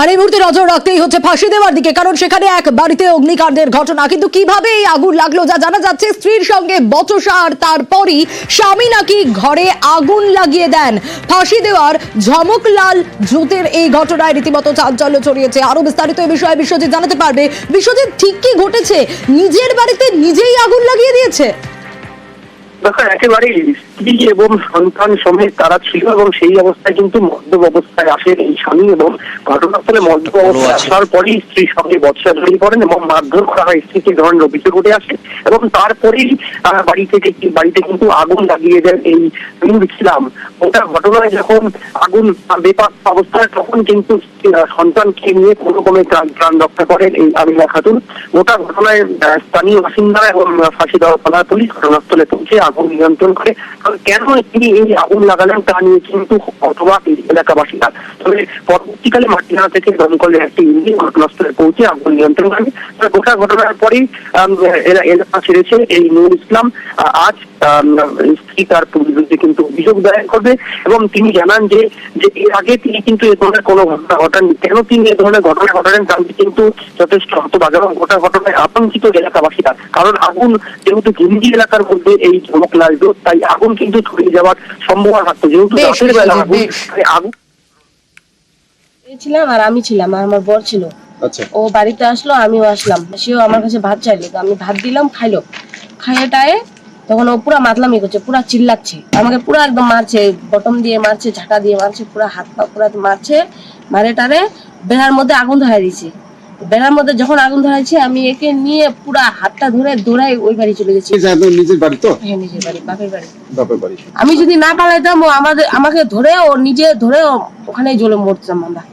আর এই মুহূর্তে নজর রাখতেই হচ্ছে ফাঁসি দেওয়ার দিকে, কারণ সেখানে এক বাড়িতে অগ্নিকাণ্ডের ঘটনা। কিন্তু কীভাবে এই আগুন লাগল যা জানা যাচ্ছে, স্ত্রীর সঙ্গে বচসা আর তারপরই স্বামী নাকি ঘরে আগুন লাগিয়ে দেন। ফাঁসি দেওয়ার ঝমকলাল জুতের এই ঘটনায় রীতিমতো চাঞ্চল্য ছড়িয়েছে। আরও বিস্তারিত এই বিষয়ে বিশ্বজিৎ জানাতে পারবে। বিশ্বজিৎ, ঠিক কি ঘটেছে? নিজের বাড়িতে নিজেই আগুন লাগিয়ে দিয়েছে? দেখো একেবারে স্ত্রী এবং সন্তান সমেত তারা ছিল এবং সেই অবস্থায় কিন্তু মদ্যপ অবস্থায় আসেন এই স্বামী এবং ঘটনাস্থলে মদ্যপ অবস্থায় আসার পরেই স্ত্রীর সঙ্গে বৎসা জড়িয়ে পড়েন এবং মারধর করা হয়। স্ত্রীকে এই ধরনের অভিযোগ উঠে আসে এবং তারপরেই বাড়ি থেকে বাড়িতে কিন্তু আগুন লাগিয়ে দেন এই নূর ইসলাম ওটা ঘটনায় যখন আগুন বেপাক অবস্থায় তখন কিন্তু সন্তানকে নিয়ে কোনো রকমে প্রাণ রক্ষা করেন এই আমিনা খাতুন ওটা ঘটনায় স্থানীয় বাসিন্দারা এবং ফাঁসি দেওয়া থানা পুলিশ ঘটনাস্থলে পৌঁছে আগুন নিয়ন্ত্রণ করে। কেন তিনি এই আগুন লাগালেন তা নিয়ে কিন্তু অথবা এই এলাকাবাসীরা? তবে পরবর্তীকালে মাটিনা থেকে দমকলের একটি ইঞ্জিন ঘটনাস্থলে পৌঁছে আগুন নিয়ন্ত্রণ করে। তবে গোটা ঘটনার পরেই এলাকা ছেড়েছে এই নূর ইসলাম। আজ আম, তার বিরুদ্ধে কিন্তু অভিযোগ দায়ের করবে এবং তিনি জানান যে যে এর আগে তিনি কিন্তু এ ধরনের কোনো ঘটনা ঘটাননি। কেন তিনি এ ধরনের ঘটনা ঘটালেন তার কিন্তু যথেষ্ট হতবাক এবং গোটা ঘটনায় আতঙ্কিত এলাকাবাসীরা। কারণ আগুন যেহেতু গিন্দি এলাকার মধ্যে এই চমক লাগবে তাই আগুন কিন্তু ছড়িয়ে যাওয়ার সম্ভাবনা থাকতো। যেহেতু রাতের বেলা আগুন তাই আগুন ছিলাম আর আমি ছিলাম আর আমার বর ছিল। আচ্ছা। ও বাড়িতে আসলো আমিও আসলাম। সেও আমার কাছে ভাত চাইলো আমি ভাত দিলাম খাইলো। খাইয়ে টায়ে তখন ও পুরা মাতলামি করছে পুরা চিল্লাচ্ছে। আমাকে পুরা একদম মারছে বটম দিয়ে মারছে ঝাঁটা দিয়ে মারছে পুরা হাত পা পুরা মারছে মারে টারে বেড়ার মধ্যে আগুন ধরাই দিয়েছে। বেড়ার মধ্যে যখন আগুন ধরাইছে আমি একে নিয়ে পুরা হাতটা ধরে দৌড়াই ওই বাড়ি চলে গেছি। নিজের বাড়ি তো? হ্যাঁ নিজের বাড়ি বাপের বাড়ি। বাপের বাড়ি। আমি যদি না পালাইতাম ও আমাদের আমাকে ধরে ও নিজে ধরে ও ওখানেই জ্বলে মরতাম আমরা।